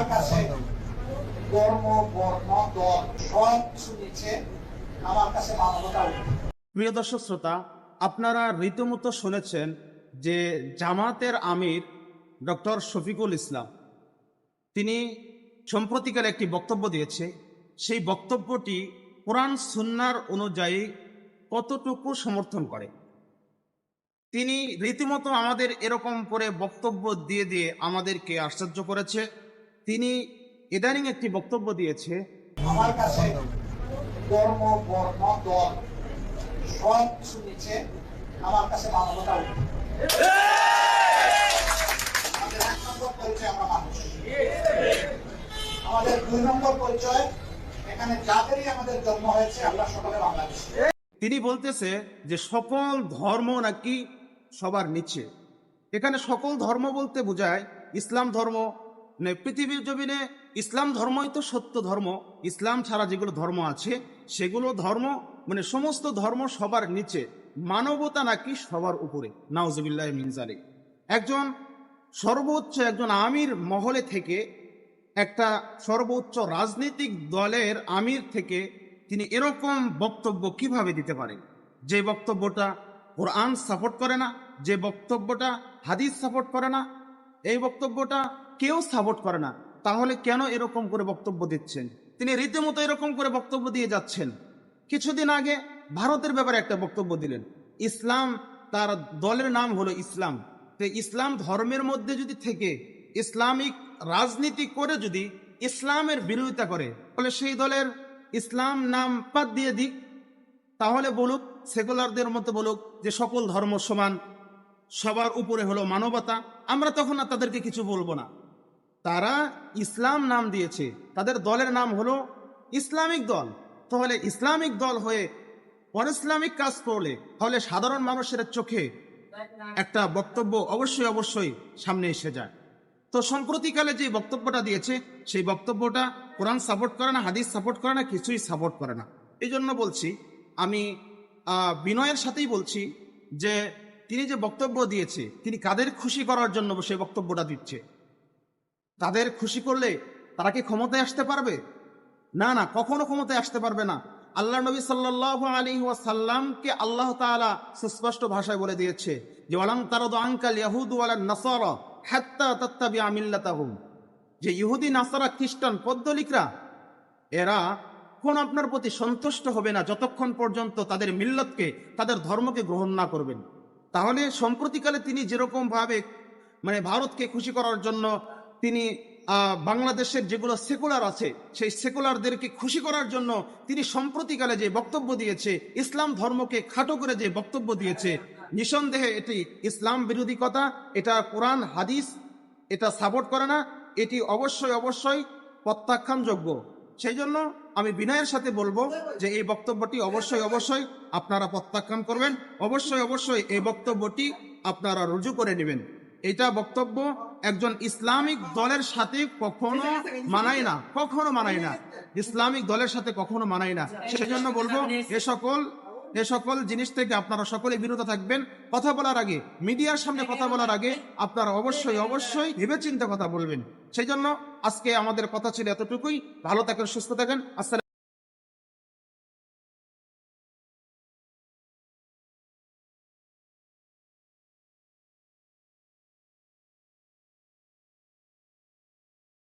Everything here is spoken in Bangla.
আমার কাছে ধর্ম বর্ণ দল, সব কিছু নিচে আমার কাছে মানবতা প্রিয় দর্শক শ্রোতা, আপনারা রীতিমতো শুনেছেন যে জামাতের আমির ডক্টর শফিকুল ইসলাম, তিনি সম্প্রতিকালে একটি বক্তব্য দিয়েছে। সেই বক্তব্যটি কোরআন সুন্নার অনুযায়ী কতটুকু সমর্থন করে? তিনি রীতিমতো আমাদের এরকম করে বক্তব্য দিয়ে দিয়ে আমাদেরকে আশ্চর্য করেছে। তিনি ইদানিং একটি বক্তব্য দিয়েছে আমার কাছে ধর্ম বর্ণ দল সব কিছু নিচে আমার কাছে মানবতা আমাদের এক নম্বর পরিচয় আমরা মানুষ। আমাদের দুই নম্বর পরিচয় এখানে যাদেরই আমাদের জন্ম হয়েছে আমরা সকলে বাংলাদেশি। তিনি বলতেছে যে সকল ধর্ম নাকি সবার নিচে। এখানে সকল ধর্ম বলতে বোঝায় ইসলাম ধর্ম পৃথিবীর জমিনে ইসলাম ধর্মই তো সত্য ধর্ম। ইসলাম ছাড়া যেগুলো ধর্ম আছে, সেগুলো ধর্ম মানে সমস্ত ধর্ম সবার নিচে। মানবতা নাকি সবার উপরে। নাউজবিল্লাহ মিনজালি একজন সর্বোচ্চ, একজন আমির মহলে থেকে একটা সর্বোচ্চ রাজনৈতিক দলের আমির থেকে তিনি এরকম বক্তব্য কীভাবে দিতে পারেন? যে বক্তব্যটা কোরআন সাপোর্ট করে না, যে বক্তব্যটা হাদিস সাপোর্ট করে না, এই বক্তব্যটা কেউ সাপোর্ট করে না। তাহলে কেন এরকম করে বক্তব্য দিচ্ছেন? তিনি রীতিমতো এরকম করে বক্তব্য দিয়ে যাচ্ছেন। কিছুদিন আগে ভারতের ব্যাপারে একটা বক্তব্য দিলেন। ইসলাম তার দলের নাম হলো ইসলাম। তো ইসলাম ধর্মের মধ্যে যদি থেকে, ইসলামিক রাজনীতি করে যদি ইসলামের বিরোধিতা করে, তাহলে সেই দলের ইসলাম নাম বাদ দিয়ে দিক। তাহলে বলুক, সেকুলারদের মতো বলুক যে সকল ধর্ম সমান, সবার উপরে হলো মানবতা। আমরা তখন আর তাদেরকে কিছু বলব না। তারা ইসলাম নাম দিয়েছে। তাদের দলের নাম হলো ইসলামিক দল। তাহলে ইসলামিক দল হয়ে অন ইসলামিক কাজ করলে, তাহলে সাধারণ মানুষের চোখে একটা বক্তব্য অবশ্যই অবশ্যই সামনে এসে যায়। তো সম্প্রতিকালে যে বক্তব্যটা দিয়েছে, সেই বক্তব্যটা কোরআন সাপোর্ট করে না, হাদিস সাপোর্ট করে না, কিছুই সাপোর্ট করে না। এই জন্য বলছি, আমি বিনয়ের সাথেই বলছি যে, তিনি যে বক্তব্য দিয়েছে, তিনি কাদের খুশি করার জন্য সেই বক্তব্যটা দিচ্ছে? তাদের খুশি করলে তারা কি ক্ষমতায় আসতে পারবে? না না, কখনো ক্ষমতায় আসতে পারবে না। আল্লাহ নবী সাল্লাহ আলী ওয়াসাল্লামকে আল্লাহ তাআলা সুস্পষ্ট ভাষায় বলে দিয়েছে যে, ওয়ালাম তারদ আঙ্কাল ইয়াহুদ ওয়ালা নাসার হাত্তা তাত্তাবি আমিল্লাতাহুম যে ইহুদি, নাসারা, খ্রিস্টান, পদ্মলিকরা, এরা কোন আপনার প্রতি সন্তুষ্ট হবে না যতক্ষণ পর্যন্ত তাদের মিল্লতকে, তাদের ধর্মকে গ্রহণ না করবেন। তাহলে সম্প্রতিকালে তিনি যেরকম ভাবে মানে ভারতকে খুশি করার জন্য তিনি বাংলাদেশের যেগুলো সেকুলার আছে, সেই সেকুলারদেরকে খুশি করার জন্য তিনি সম্প্রতিকালে যে বক্তব্য দিয়েছে, ইসলাম ধর্মকে খাটো করে যে বক্তব্য দিয়েছে, নিঃসন্দেহে এটি ইসলাম বিরোধী কথা, এটা কোরআন, হাদিস, এটা সাপোর্ট করে না, এটি অবশ্যই অবশ্যই প্রত্যাখ্যানযোগ্য। সেই জন্য আমি বিনয়ের সাথে বলব যে এই বক্তব্যটি অবশ্যই অবশ্যই আপনারা প্রত্যাখ্যান করবেন, অবশ্যই অবশ্যই এই বক্তব্যটি আপনারা রুজু করে নেবেন। এটা বক্তব্য একজন ইসলামিক দলের সাথে কখনো মানায় না কখনো মানায় না। ইসলামিক দলের সাথে কখনো মানায় না। সেজন্য বলব এ সকল এ সকল জিনিস থেকে আপনারা সকলে বিরত থাকবেন। কথা বলার আগে মিডিয়ার সামনে কথা বলার আগে আপনারা অবশ্যই অবশ্যই ভেবেচিন্তে কথা বলবেন। সেই জন্য আজকে আমাদের কথা ছিল এতটুকুই। ভালো থাকেন সুস্থ থাকেন। আসসালাম